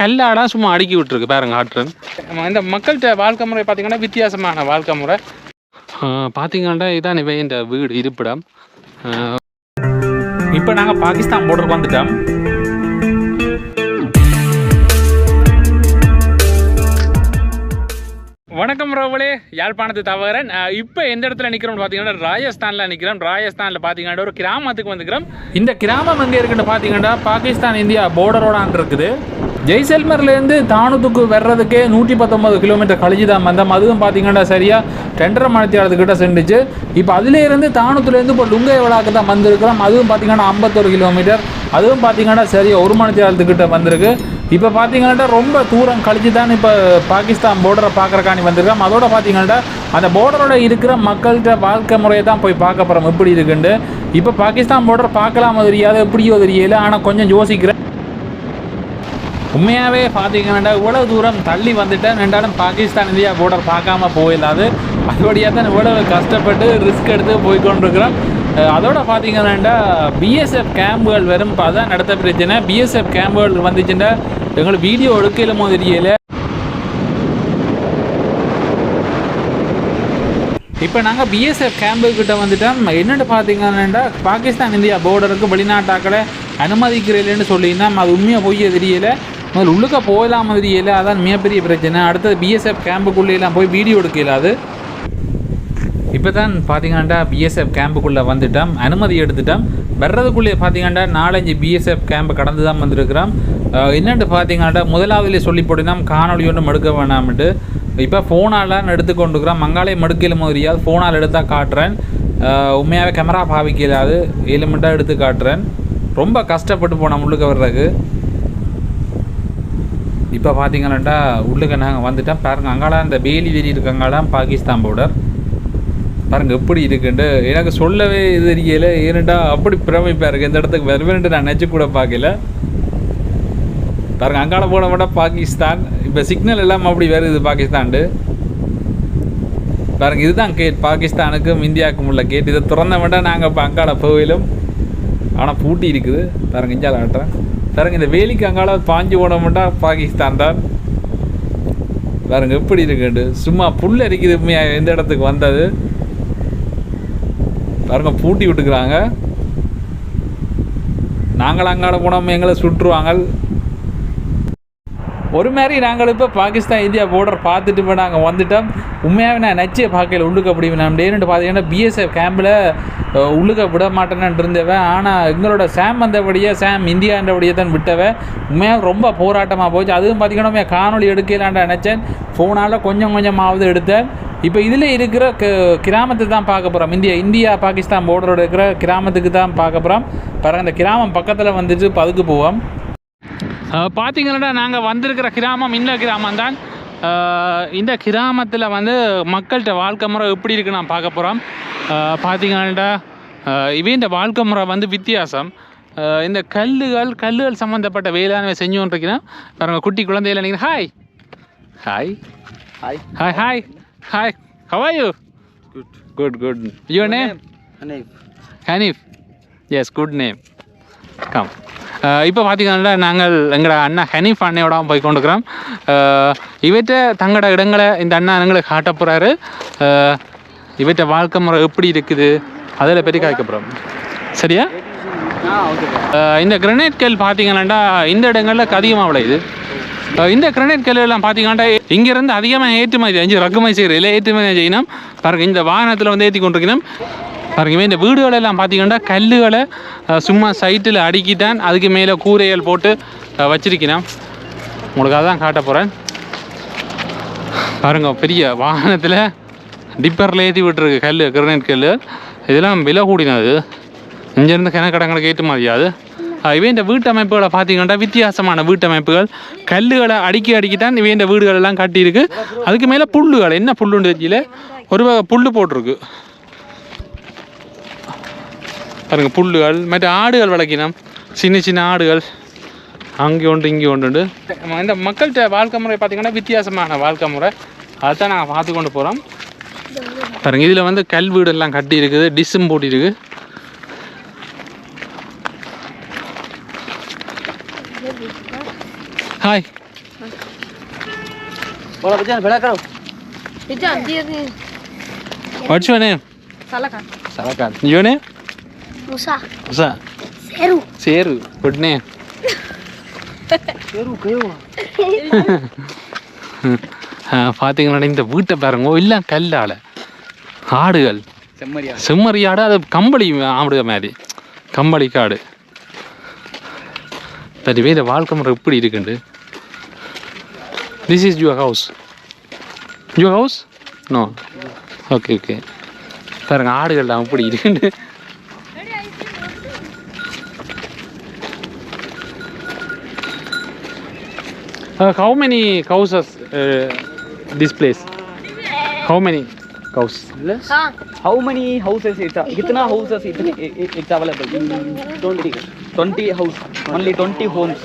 கல்லாடாக சும்மா அடுக்கி விட்டுருக்கு பாருங்க ஆற்றுன் இந்த மக்கள்கிட்ட வாழ்க்கை முறை பார்த்தீங்கன்னா வித்தியாசமான வாழ்க்கை முறை. பார்த்தீங்கன்னா இதான் இவை இந்த வீடு இருப்பிடம். இப்போ நாங்கள் பாகிஸ்தான் பார்டருக்கு வந்துட்டோம். வணக்கம் ரோவலே யாழ்ப்பாணத்து தவறன் இப்போ எந்த இடத்துல நிற்கிறோம்னு பார்த்தீங்கன்னா ராஜஸ்தானில் நிற்கிறோம் ராஜஸ்தானில் பார்த்தீங்கன்னா ஒரு கிராமத்துக்கு வந்துக்கிறோம். இந்த கிராமம் எங்கே இருக்குன்னு பார்த்தீங்கன்னா பாகிஸ்தான் இந்தியா பார்டரோடான் இருக்குது. ஜெய்சல்மர்லேருந்து தானூத்துக்கு வர்றதுக்கே நூற்றி பத்தொம்பது கிலோமீட்டர் கழிச்சு தான் வந்தோம். அதுவும் பார்த்தீங்கன்னா சரியாக ரெண்டரை மணித்தியாலத்துக்கிட்ட சென்றுச்சு. இப்போ அதுலேருந்து தானுத்துலேருந்து இப்போ லுங்கை விழாக்கு தான் வந்திருக்கிறோம். அதுவும் பார்த்தீங்கன்னா ஐம்பத்தொரு கிலோமீட்டர் அதுவும் பார்த்தீங்கன்னா சரியாக ஒரு மணித்தியாலத்துக்கிட்ட வந்திருக்கு. இப்போ பார்த்தீங்கன்னா ரொம்ப தூரம் கழிச்சு தான் இப்போ பாகிஸ்தான் பார்டரை பார்க்குறக்காண்டி வந்திருக்கோம். அதோட பார்த்தீங்கன்னா அந்த பார்டரோட இருக்கிற மக்கள்கிட்ட வாழ்க்கை முறையை தான் போய் பார்க்க போகிறோம் எப்படி இருக்குண்டு இப்போ பாகிஸ்தான் பார்டர் பார்க்கலாமோ தெரியாது எப்படியோ தெரியல. ஆனால் கொஞ்சம் யோசிக்கிறேன். உண்மையாகவே பார்த்தீங்கன்னா இவ்வளோ தூரம் தள்ளி வந்துட்டேன் ரெண்டாலும் பாகிஸ்தான் இந்தியா போர்டர் பார்க்காம போயிடாது. அதுபடியாக தான் இவ்வளவு கஷ்டப்பட்டு ரிஸ்க் எடுத்து போய்கொண்டிருக்கிறோம் அதோட பார்த்தீங்கன்னா பிஎஸ்எஃப் கேம்புகள் வரும் அதான் நடத்த பிரச்சனை. பிஎஸ்எஃப் கேம்புகள் வந்துச்சுன்னா எங்களுக்கு வீடியோ எடுக்கலுமோ தெரியல. இப்போ நாங்கள் பிஎஸ்எஃப் கேம்புக்கிட்ட வந்துட்டோம். என்னென்னு பார்த்தீங்கன்னா பாகிஸ்தான் இந்தியா போர்டருக்கு வெளிநாட்டாக்களை அனுமதிக்கிறீங்களேன்னு சொல்லியிருந்தோம். அது உண்மையாக போய் தெரியலை. அதில் உள்ளுக்க போகலாம் மாதிரி இல்லை. அதான் மிகப்பெரிய பிரச்சனை. அடுத்தது பிஎஸ்எஃப் கேம்புக்குள்ளேலாம் போய் வீடியோ எடுக்கல அது. இப்போ தான் பார்த்தீங்கன்னா பிஎஸ்எஃப் கேம்புக்குள்ளே வந்துட்டோம். அனுமதி எடுத்துட்டோம். வர்றதுக்குள்ளே பார்த்தீங்கன்னா நாலஞ்சு பிஎஸ்எஃப் கேம்பை கடந்து தான் வந்திருக்கிறோம். என்னென்னு பார்த்தீங்கன்னா முதலாவதுலேயே சொல்லி போட்டினா காணொலி ஒன்றும் எடுக்க வேணாம்ட்டு இப்போ ஃபோனாலாம் எடுத்துக்கொண்டுக்கிறோம் மங்காலயம் எடுக்கல மாதிரியாவது ஃபோனால் எடுத்தால் காட்டுறேன். உண்மையாகவே கேமரா பாவிக்கலாது எலிமெண்ட்டாக எடுத்து காட்டுறேன். ரொம்ப கஷ்டப்பட்டு போனேன் உள்ளுக்க வர்றதுக்கு. இப்போ பார்த்தீங்கன்னா உள்ளுக்க நாங்கள் வந்துட்டோம். பாருங்கள் அங்காலாம் இந்த வேலி வேலி இருக்கங்காலாம் பாகிஸ்தான் பார்டர் பாருங்க எப்படி இருக்குன்ட்டு எனக்கு சொல்லவே இது தெரியல. ஏன்டா அப்படி பிரமிப்பா இருக்குது இந்த இடத்துக்கு வருவேன்ட்டு நான் நினச்சி கூட பார்க்கல. பாருங்க அங்கால போன மட்டும் பாகிஸ்தான். இப்போ சிக்னல் எல்லாம் அப்படி வருது பாகிஸ்தான்ட்டு. பாருங்க இதுதான் கேட் பாகிஸ்தானுக்கும் இந்தியாவுக்கும் உள்ள கேட் இதை திறந்த மட்டும் நாங்கள் இப்போ அங்கால போயிலும் ஆனால் பூட்டி இருக்குது. பாருங்க இஞ்சால் ஆட்டுறேன். பாருங்க இந்த வேலிக்கு அங்கால பாஞ்சு போன பாகிஸ்தான் தான். பாருங்க எப்படி இருக்குண்டு சும்மா புல் அரிக்குது உண்மையா எந்த இடத்துக்கு வந்தது? பாருங்க பூட்டி விட்டுக்கிறாங்க. நாங்கள் அங்காட போனோம் எங்களை சுற்றுவாங்க ஒரு மாதிரி நாங்கள் இப்போ பாகிஸ்தான் இந்தியா போர்டர் பார்த்துட்டு இப்போ நாங்கள் வந்துட்டோம். உண்மையாகவே நான் நச்சியை பார்க்கல உள்ளுக்க முடியும் நான் டேன்னு பார்த்தீங்கன்னா பிஎஸ்எஃப் கேம்பில் உள்ளுக்க விட மாட்டேன்னு இருந்தவன். ஆனால் எங்களோட சாம் வந்தபடியே சாம் இந்தியான்றபடியே தான் விட்டவன். உண்மையாக ரொம்ப போராட்டமாக போச்சு. அதுவும் பார்த்தீங்கன்னா காணொலி எடுக்கலான்ட்டு நினச்சேன். ஃபோனால் கொஞ்சம் கொஞ்சமாவது எடுத்தேன். இப்போ இதில் இருக்கிற க கிராமத்தை தான் பார்க்க போகிறோம் இந்தியா இந்தியா பாகிஸ்தான் போர்டரோடு இருக்கிற கிராமத்துக்கு தான் பார்க்க போகிறோம் பாருங்க அந்த கிராமம் பக்கத்தில் வந்துட்டு இப்போ அதுக்கு போவோம். பார்த்தீங்கன்னா நாங்கள் வந்திருக்கிற கிராமம் இந்த கிராமம் தான். இந்த கிராமத்தில் வந்து மக்கள்கிட்ட வாழ்க்கை முறை எப்படி இருக்குன்னு நான் பார்க்க போகிறோம் பார்த்தீங்கன்னா இவே இந்த வாழ்க்கை முறை வந்து வித்தியாசம். இந்த கல்லுகள் கல்லுகள் சம்மந்தப்பட்ட வேளாண்மை செஞ்சு கொண்டிருக்கிறேன். பாருங்க குட்டி குழந்தைகள் நினைக்கிறேன். Hi hi Hi. Hi hi hi how are you Good. Good good your name Hanif. Hanif yes good name come இப்போ பார்த்திங்கன்னா நாங்கள் எங்களோட அண்ணா ஹனீஃப் அண்ணையோட போய் கொண்டுக்கிறோம் இவற்றை தங்களோட இடங்களை இந்த அண்ணா எங்களுக்கு காட்ட போகிறாரு இவற்றை வாழ்க்கை முறை எப்படி இருக்குது? அதில் பற்றி காய்க்க போகிறோம் சரியா? இந்த கிரனைட் கல் பார்த்தீங்கன்னா இந்த இடங்களில் அதிகமாக விளையுது? இந்த கிரனைட் கல் பார்த்தீங்கன்னா இங்கேருந்து அதிகமாக ஏற்றுமதி செஞ்சு ரக்குமதி செய்கிற இல்லை ஏற்றுமதி செய்யணும். பாருங்கள் இந்த வாகனத்தில் வந்து ஏற்றி கொண்டிருக்கணும் பாருங்க இந்த வீடுகள் எல்லாம் பார்த்தீங்கன்னா கல்லுகளை சும்மா சைட்டில் அடுக்கிட்டான் அதுக்கு மேலே கூரைகள் போட்டு வச்சிருக்கிறான். உங்களுக்கு அதான் காட்ட போகிறேன் பாருங்க பெரிய வாகனத்தில் டிப்பரில் ஏற்றி விட்டுருக்கு கல் கிரனைட் கல் இதெல்லாம் விலை கூடினது. இங்கேருந்து கிணக்கடங்களுக்கு ஏற்ற மாதிரியாது இவை இந்த வீட்டமைப்புகளை பார்த்தீங்கன்னா வித்தியாசமான வீட்டமைப்புகள். கல்லுகளை அடுக்கி அடிக்கிட்டான் இவை இந்த வீடுகள் எல்லாம் கட்டியிருக்கு. அதுக்கு மேலே புல்லுகள். என்ன புல்லுன்னு தெரியல. ஒரு வகை புல் போட்டிருக்கு. பாருங்கள் புல்லுகள் மற்ற ஆடுகள் வளர்க்கணும் சின்ன சின்ன ஆடுகள். அங்கே உண்டு இங்கே ஒன்று இந்த மக்கள்கிட்ட வாழ்க்கை முறை பார்த்திங்கன்னா வித்தியாசமான வாழ்க்கை முறை. அதுதான் நாங்கள் பார்த்து கொண்டு போகிறோம் பாருங்கள் இதில் வந்து கல் வீடெல்லாம் கட்டி இருக்குது டிஸ்ஸும் போட்டிருக்கு hi What's your name? Salakan. Usha Usha సేరు సేరు గుడ్ నేమ్ சேரு கேவா பார்த்தீங்களா இந்த வீட்டை பாருங்க. இல்லை கல்லால். ஆடுகள். செம்மறி ஆடு. அது கம்பளி ஆடுக மாதிரி. கம்பளி காடு. சரி வேறு வாழ்க்கை முறை எப்படி இருக்குண்டு? This is your house your house no okay okay பாருங்க ஆடுகள்லாம் எப்படி இருக்குண்டு? Uh, how many cows are uh, this place? How many cows? Less? How many houses it's a, kitna houses it, it, it's available? In 20. 20 house. Only 20 homes.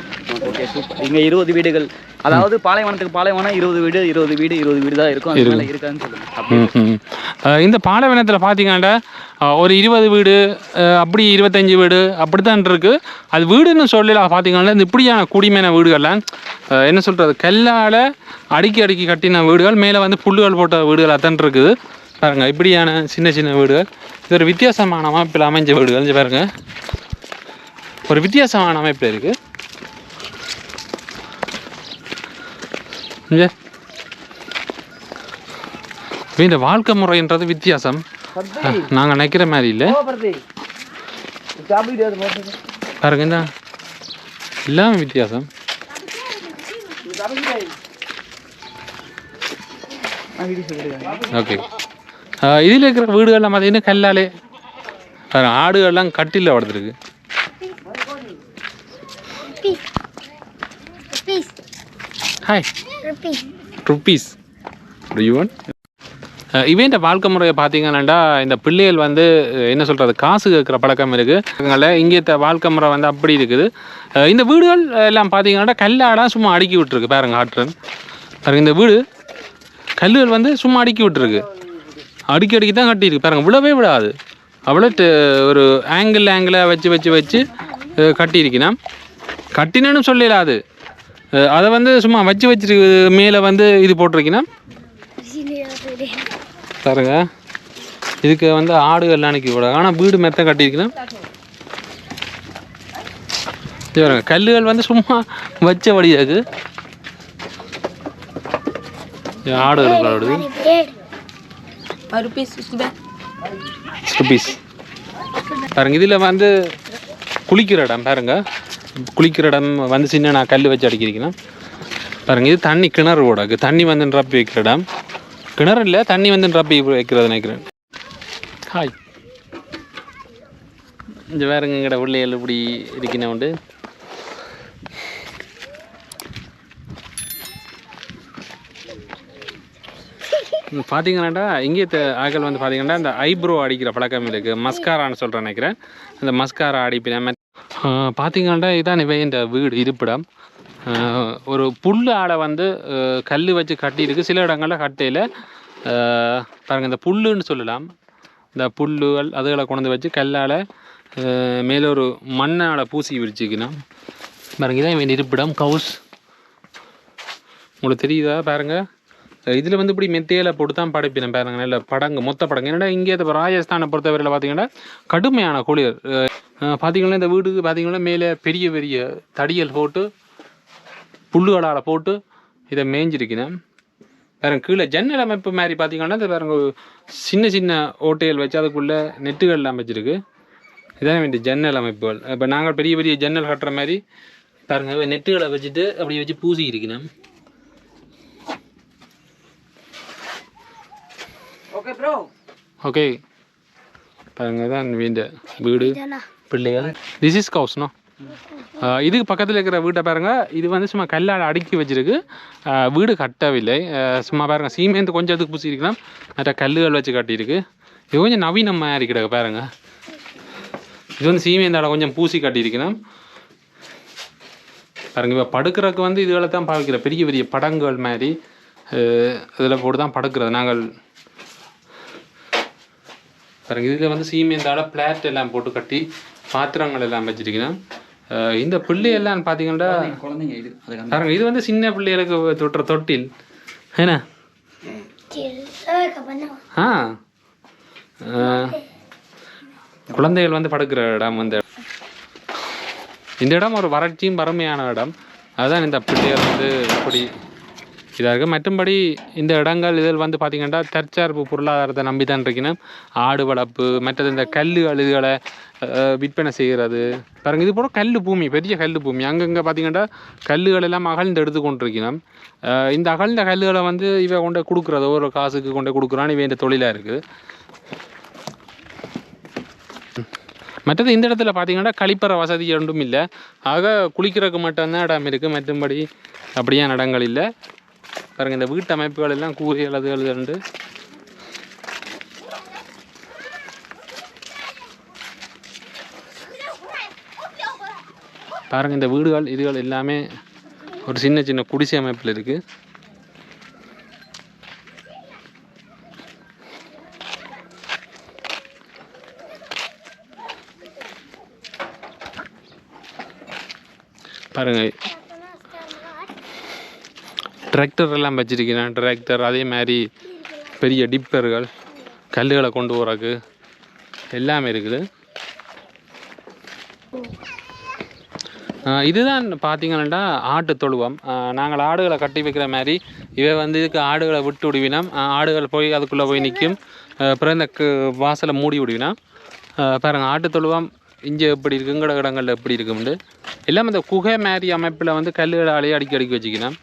Okay, super. இங்க 20 வீடுகள் அதாவது பாலைவனத்துக்கு பாலைவனம் இருபது வீடு இருபது வீடு இருபது வீடு தான் இருக்கும். அது மேலே சொல்லுங்க. அப்படி. அஹ் இந்த பாலைவனத்தில் பார்த்தீங்கன்னா ஒரு இருபது வீடு அப்படி இருபத்தஞ்சி வீடு அப்படித்தான் இருக்கு. அது வீடுன்னு சொல்லல பார்த்தீங்கன்னா இந்த இப்படியான குடிமையான வீடுகள்லாம் என்ன சொல்கிறது கல்லால் அடுக்கி அடுக்கி கட்டின வீடுகள் மேலே வந்து புல்லுகள் போட்ட வீடுகள் அதான் இருக்குது. பாருங்க இப்படியான சின்ன சின்ன வீடுகள். இது ஒரு வித்தியாசமான அமைப்பில் அமைஞ்ச வீடுகள் இங்க பாருங்க. ஒரு வித்தியாசமான அமைப்பில் இருக்குது இங்க இப்ப இந்த வாழ்க்கை முறைன்றது வித்தியாசம். நாங்கள் நினைக்கிற மாதிரி இல்லை. பாருங்க இந்த எல்லாமே வித்தியாசம். ஓகே இதில் இருக்கிற வீடுகள்லாம் பார்த்தீங்கன்னா கல்லாலே. ஆடுகள்லாம் கட்டில வளர்த்துருக்கு ஹாய். ருப்பீஸ் யுவன் இவன் வாழ்க்கை முறையை பார்த்தீங்கன்னா இந்த பிள்ளைகள் வந்து என்ன சொல்கிறது காசு கேட்குற பழக்கம் இருக்குது. அதனால இங்கே வாழ்க்கை முறை வந்து அப்படி இருக்குது. இந்த வீடுகள் எல்லாம் பார்த்தீங்கன்னா கல்லாடாக சும்மா அடுக்கி விட்டுருக்கு. பாருங்க ஆற்றன் பாருங்க இந்த வீடு கல்லுகள் வந்து சும்மா அடுக்கி விட்டுருக்கு. அடுக்கி அடுக்கி தான் கட்டியிருக்கு. பாருங்க விழவே விடாது அவ்வளோ ஒரு ஆங்கிள் ஆங்கிளாக வச்சு வச்சு வச்சு கட்டியிருக்கினா கட்டினன்னு சொல்லலாது அதை வந்து சும்மா வச்சு வச்சிருக்கு மேலே வந்து இது போட்டிருக்கீங்கன்னா? தருங்க பாருங்க. இதுக்கு வந்து ஆடுகள் அன்னைக்கு கூட ஆனால் வீடு மெத்த கட்டியிருக்கணும் பாருங்க கல்லுகள் வந்து சும்மா வச்ச வழியாக்கு ஆடுகள் ஆடுது. ருபீஸ் பாருங்க இதில் வந்து குளிக்கிற இடம் பாருங்க. குளிக்கிற இடம் வந்து சின்ன நான் கல் வச்சு அடிக்கிறீங்கன்னா பாருங்க இது தண்ணி கிணறு ஓடாக்கு தண்ணி வந்து நிரப்பி வைக்கிற இடம். கிணறு இல்லை தண்ணி வந்து நிரப்பி வைக்கிறது நினைக்கிறேன். ஹாய் இந்த வேறுங்க எங்கட பிள்ளைகள் இப்படி இருக்கணும் உண்டு. பார்த்தீங்கன்னாடா இங்கே ஆக்கள் வந்து பார்த்தீங்கன்னா இந்த ஐப்ரோ அடிக்கிற பழக்கம் இருக்குது மஸ்காரான்னு சொல்கிறேன் நினைக்கிறேன். அந்த மஸ்காரா அடிப்பின பார்த்தீங்கன்னா இதான் இவை இந்த வீடு இருப்பிடம். ஒரு புல் ஆடை வந்து கல் வச்சு கட்டியிருக்கு. சில இடங்களில் கட்டையில் பாருங்கள் இந்த புல்லுன்னு சொல்லலாம். இந்த புல்லுகள் அதுகளை கொண்டு வச்சு கல்லால் மேலே ஒரு மண்ணால் பூசி விரிச்சிக்கணும். பாருங்க இதான் இவன் இருப்பிடம் கவுஸ். உங்களுக்கு தெரியுதா? பாருங்கள் இதில் வந்து இப்படி மெத்தையில் போட்டு தான் படைப்பினேன் பாருங்க நல்ல படங்கு மொத்த படங்கு. என்னடா இங்கே ராஜஸ்தானை பொறுத்தவரையில் பார்த்தீங்கன்னா கடுமையான குளிர். பார்த்தீங்கன்னா இந்த வீடுக்கு பார்த்தீங்கன்னா மேலே பெரிய பெரிய தடியல் போட்டு புல்லுகளால் போட்டு இதை மேய்ஞ்சிருக்கிறேன் பாருங்க கீழே ஜன்னல் அமைப்பு மாதிரி பார்த்தீங்கன்னா இந்த பாருங்க சின்ன சின்ன ஓட்டைகள் வச்சு அதுக்குள்ளே நெட்டுகள்லாம் வச்சிருக்கு. இதான் வேண்டிய ஜன்னல் அமைப்புகள். இப்போ நாங்கள் பெரிய பெரிய ஜன்னல் கட்டுற மாதிரி பாருங்க நெட்டுகளை வச்சுட்டு அப்படி வச்சு பூசி இருக்கிறேன் ஓகே ப்ரோ ஓகே பாருங்க தான் வீண்டு வீடு. பிள்ளைகள். திஸ் இஸ் கவுஸ்னோ இதுக்கு பக்கத்தில் இருக்கிற வீட்டை பாருங்க. இது வந்து சும்மா கல்லால் அடுக்கி வச்சிருக்கு. வீடு கட்டவில்லை. சும்மா பாருங்க சீமேந்து கொஞ்சம் இதுக்கு பூசியிருக்கலாம். மற்ற கல்லுகள் வச்சு கட்டியிருக்கு. இது கொஞ்சம் நவீனம் மாதிரி கிடக்கு பாருங்க. இது வந்து சீமேந்தால கொஞ்சம் பூசி கட்டியிருக்கணும் பாருங்க இப்போ படுக்கிறதுக்கு வந்து இதுகளை தான் பாவிக்கிற. பெரிய பெரிய படங்கள் மாதிரி. இதில் போட்டு தான் படுக்கிறது. நாங்கள் பாருங்க இதில் வந்து சீமேந்தால பிளாட் எல்லாம் போட்டு கட்டி பாத்திரங்கள் எல்லாம் வச்சிருக்கணும் அஹ் இந்த பிள்ளையெல்லாம் பார்த்தீங்கன்னா பாருங்க இது வந்து சின்ன பிள்ளைகளுக்கு தொட்டுற தொட்டில். என்ன? ஆ. குழந்தைகள் வந்து படுக்கிற இடம் வந்து இந்த இடம் ஒரு வறட்சியும் வறுமையான இடம். அதுதான் இந்த பிள்ளைகள் வந்து இப்படி இதாக மற்றும்படி இந்த இடங்கள் இதில் வந்து பார்த்திங்கன்னா தற்சார்பு பொருளாதாரத்தை நம்பி தான் இருக்கணும் ஆடு வளர்ப்பு மற்றது இந்த கல் அழுதுகளை விற்பனை செய்கிறது. பாருங்க இது போல் கல் பூமி பெரிய கல் பூமி. அங்கங்கே பார்த்தீங்கன்னா கல்லுகள் எல்லாம் அகழ்ந்து எடுத்து கொண்டிருக்கணும் இந்த அகழ்ந்த கல்லுகளை வந்து இவன் கொண்டு கொடுக்குறது ஒரு காசுக்கு கொண்டு கொடுக்குறான்னு இவன் தொழிலாக இருக்குது. மற்றது இந்த இடத்துல பார்த்தீங்கன்னா கழிப்பறை வசதி ஒன்றும் இல்லை. ஆக குளிக்கிறதுக்கு மட்டும்தான் இடம் இருக்குது. மற்றும்படி அப்படியே இடங்கள் இல்லை. பாருங்க இந்த வீட்டு அமைப்புகள் எல்லாம் கூறி எழுதுகள் உண்டு பாருங்கள் இந்த வீடுகள் இதுகள் எல்லாமே ஒரு சின்ன சின்ன குடிசை அமைப்பில் இருக்குது பாருங்கள் டிராக்டர் எல்லாம் வச்சிருக்கிறேன். டிராக்டர் அதே மாதிரி பெரிய டிப்பர்கள் கல்லுகளை கொண்டு போகிறக்கு எல்லாமே இருக்குது. இதுதான் பார்த்தீங்கன்னா ஆட்டு தொழுவம். நாங்கள் ஆடுகளை கட்டி வைக்கிற மாதிரி இவை வந்து இதுக்கு ஆடுகளை விட்டு விடுவினோம். ஆடுகள் போய் அதுக்குள்ளே போய் நிற்கும். அப்புறம் இந்த கு- வாசலை மூடி விடுவினோம். பாருங்கள் ஆட்டு தொழுவம் இங்கே எப்படி இருக்குங்கிற இடங்களில் எப்படி இருக்கும்னு. எல்லாம் இந்த குகை மாதிரி அமைப்பில் வந்து கல்லுகளாலேயே அடிக்கி அடிக்கி வச்சுக்கணும்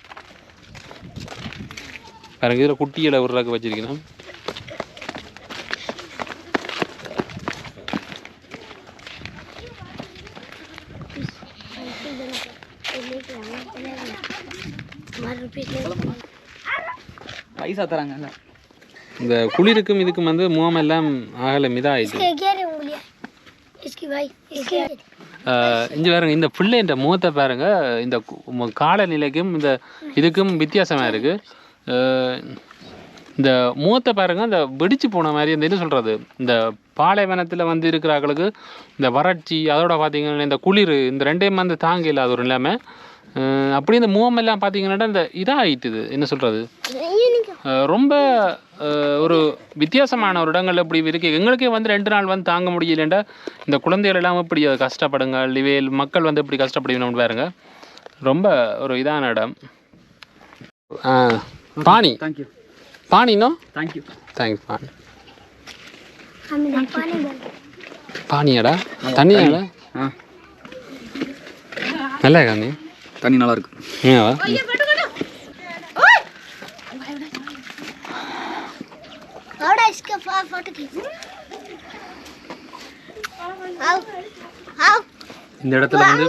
பாருங்க இதில் குட்டி இலை உருளாக்க வச்சுருக்கணும். பைசா தராங்க இந்த குளிருக்கும் இதுக்கும் வந்து முகம் எல்லாம் ஆகலை மிதாயிடுச்சு இஞ்சி பாருங்க இந்த பிள்ளைன்ற முகத்தை பாருங்க இந்த காலநிலைக்கும் இந்த இதுக்கும் வித்தியாசமா இருக்கு. இந்த முகத்தை பாருங்கள் இந்த வெடிச்சு போன மாதிரி இந்த என்ன சொல்கிறது இந்த பாலைவனத்தில் வந்து இருக்கிறாங்களுக்கு இந்த வறட்சி அதோட பார்த்தீங்கன்னா இந்த குளிர் இந்த ரெண்டையும் வந்து தாங்க அது ஒரு நிலைமை. அப்படி இந்த முகமெல்லாம் பார்த்தீங்கன்னா இந்த இதாக இதாகிட்டுது என்ன சொல்கிறது ரொம்ப ஒரு வித்தியாசமான ஒரு இடங்கள் இப்படி இருக்குது எங்களுக்கே வந்து ரெண்டு நாள் வந்து தாங்க முடியலண்டா. இந்த குழந்தைகள் எல்லாம் இப்படி அதை கஷ்டப்படுங்க இவையில் மக்கள் வந்து இப்படி கஷ்டப்படுவீங்க பாருங்கள் ரொம்ப ஒரு இதான இடம். பாணி தேங்க்யூ பாணினோ தேங்க்யூ தேங்க்ஸ் பாணி பாணியாடா தண்ணியாடா நல்லா இருக்கா தண்ணி நல்லா இருக்கு ஏவா இந்த இடத்துல வந்து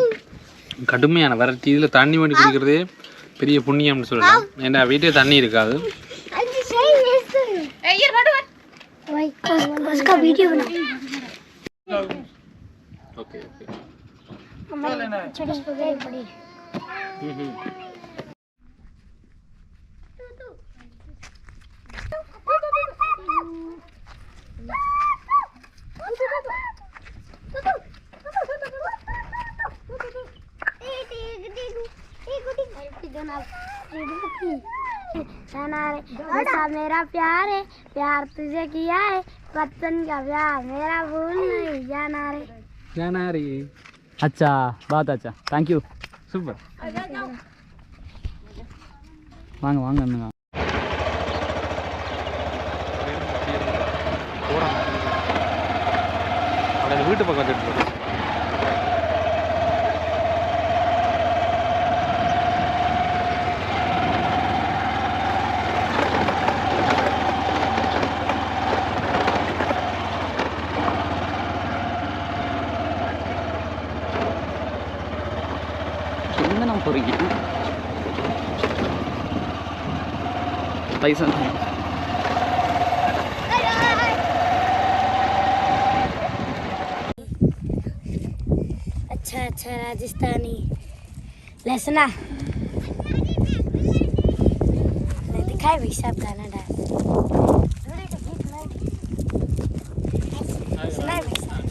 கடுமையான வறட்சி இதில் தண்ணி வண்டி குடிக்கிறதே பெரிய புண்ணியம்னு சொல்லலாம். ஏன்னா வீட்டுக்கு தண்ணி இருக்காது? Okay okay. हमारी छोटी बगैर बड़ी ऐसा मेरा प्यार है प्यार तुझे किया है बचपन का प्यार मेरा भूल नहीं जाना रे ஜானாரி அச்சா பாத் அச்சா தேங்க்யூ சூப்பர் வாங்க வாங்க அண்ணா அப்படியே வீட்டு பக்கம் வந்துட்டு பைசா अच्छा अच्छा राजस्थानी लहसुना ले दिखाए भाई साहब गाना डाल सुनाए भाई साहब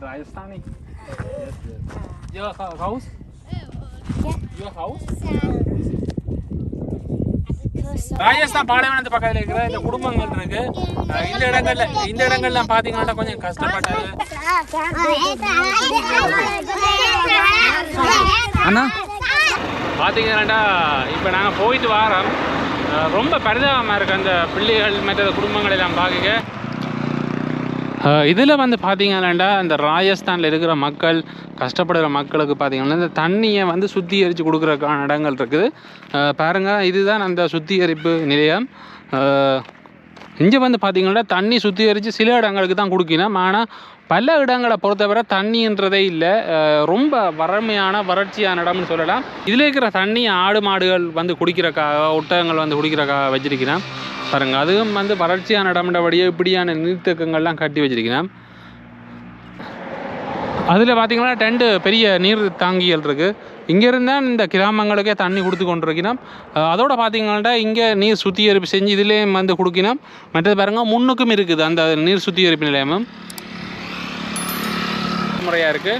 Rajasthani? Yes, yes. Your hou- house? Your house? Rajasthan பாலைவனத்து பக்கத்தில் இருக்கிற இந்த குடும்பங்கள் இருக்கு இந்த இடங்கள்ல இந்த இடங்கள்ல பாத்தீங்கன்னா கொஞ்சம் கஷ்டப்பட்டது அண்ணா பார்த்தீங்கன்னா இப்போ நாங்கள் போயிட்டு வரோம் ரொம்ப பரிதாபமாக இருக்குது அந்த பிள்ளைகள் மற்ற குடும்பங்கள் எல்லாம் பார்க்க இதில் வந்து பார்த்தீங்கன்னாண்டா இந்த ராஜஸ்தானில் இருக்கிற மக்கள் கஷ்டப்படுகிற மக்களுக்கு பார்த்தீங்கன்னா இந்த தண்ணியை வந்து சுத்திகரித்து கொடுக்குறக்கான இடங்கள் இருக்குது. பாருங்கள் இதுதான் அந்த சுத்திகரிப்பு நிலையம். இங்கே வந்து பார்த்தீங்கன்னா தண்ணி சுத்திகரித்து சில இடங்களுக்கு தான் கொடுக்கணும். ஆனால் பல இடங்களை பொறுத்தவரை தண்ணின்றதே இல்லை. ரொம்ப வறமையான வறட்சியான இடம்னு சொல்லலாம். இதில் இருக்கிற தண்ணி ஆடு மாடுகள் வந்து குடிக்கிறக்காக ஒட்டகங்கள் வந்து குடிக்கிறக்காக வச்சிருக்கிறேன் பாருங்க அதுவும் வந்து வறட்சியான இடம்ன்றபடியே இப்படியான நீர்த்தேக்கங்கள்லாம் கட்டி வச்சிருக்கிறேன் அதில் பார்த்தீங்கன்னா ரெண்டு பெரிய நீர் தாங்கிகள் இருக்குது இங்கேருந்து தான் இந்த கிராமங்களுக்கே தண்ணி கொடுத்து கொண்டிருக்கணும் அதோட பார்த்தீங்கன்னா இங்கே நீர் சுத்திகரிப்பு செஞ்சு இதுலேயும் வந்து கொடுக்கணும் மற்றது பாருங்க முன்னுக்கும் இருக்குது அந்த நீர் சுத்திகரிப்பு நிலையமும். முறையாக இருக்குது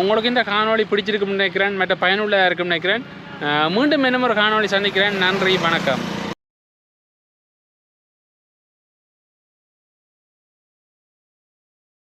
உங்களுக்கு இந்த காணொளி பிடிச்சிருக்கும்னு நினைக்கிறேன் மற்ற பயனுள்ளதாக இருக்கும்னு நினைக்கிறேன். மீண்டும் இன்னும் ஒரு காணொளி சந்திக்கிறேன். நன்றி வணக்கம்.